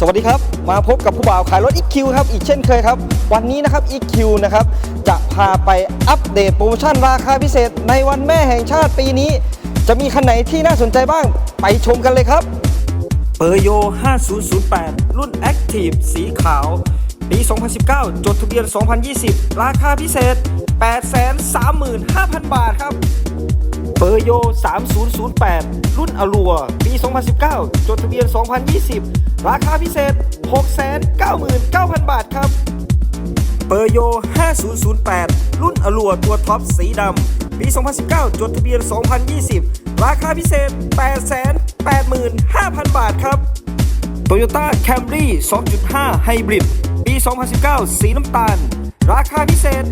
สวัสดีครับ มาพบกับผู้บ่าวขายรถ EQ ครับ อีกเช่นเคยครับ วันนี้นะครับ EQ นะครับ จะพาไปอัปเดตโปรโมชั่นราคาพิเศษในวันแม่แห่งชาติปีนี้ จะมีคันไหนที่น่าสนใจบ้าง ไปชมกันเลยครับ เปอร์โย 5008 รุ่น Active สีขาว ปี 2019 จดทะเบียน 2020 ราคาพิเศษ 835,000 บาทครับ เปอร์โย 3008 รุ่นอลัว ปี 2019 จดทะเบียน 2020 ราคาพิเศษ 699,000 บาทครับเปอร์โย 5008 รุ่นอลัวตัวท็อปสีดำ ปี 2019 จดทะเบียน 2020 ราคาพิเศษ 885,000 บาทครับ Toyota Camry 2.5 Hybrid ปี 2019 สีน้ำตาล ราคาพิเศษ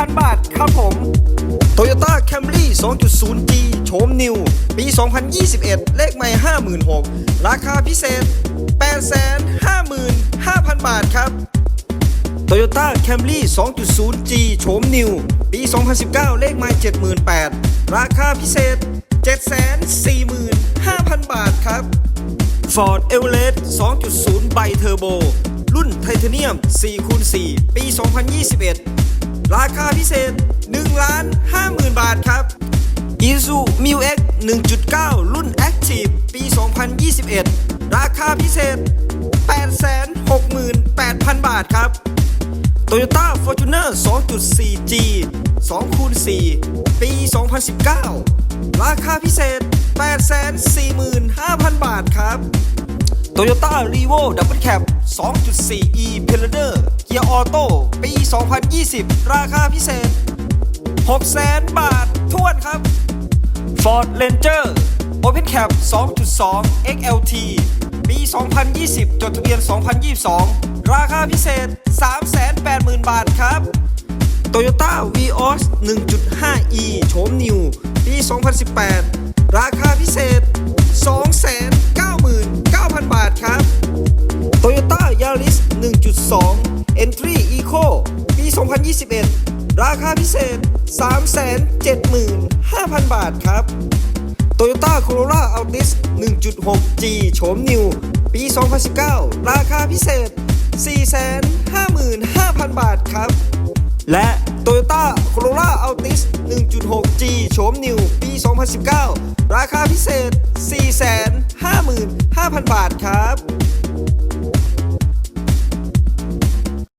777,000 บาทครับผม Toyota Camry 2.0G โฉมนิว ปี 2021 เลขใหม่ 56,000 ราคาพิเศษ 855,000 บาทครับ Toyota Camry 2.0G โฉมนิว ปี 2019 เลขไมล์78,000 ราคาพิเศษ 745,000 บาทครับ Ford Everest 2.0 ไบเทอร์โบ รุ่นไทเทเนียม4คูณ4ปี 2021 ราคาพิเศษ1ล้าน50,000 บาทครับ Isuzu Mu X 1.9 รุ่น Active ปี 2021 ราคาพิเศษ 868,000 บาทครับ Toyota Fortuner 2.4G 2คูณ4ปี 2019 ราคาพิเศษ 845,000 บาทครับ Toyota Revo Double Cab 2.4e p i l a n e r เกียร์ออโต้ปี 2020 ราคาพิเศษ 600,000 บาททวนครับ Ford Ranger Open Cab 2.2 XLT ปี 2020 จดทะเบียน 2022 ราคาพิเศษ 380,000 บาทครับ Toyota Vios 1.5e โฉมนิว ปี 2018 2 Entry Eco ปี 2021 ราคาพิเศษ 375,000 บาทครับ Toyota Corolla Altis 1.6G โฉมนิว ปี 2019 ราคาพิเศษ 455,000 บาทครับ และ Toyota Corolla Altis 1.6G โฉมนิว ปี 2019 ราคาพิเศษ 455,000 บาทครับ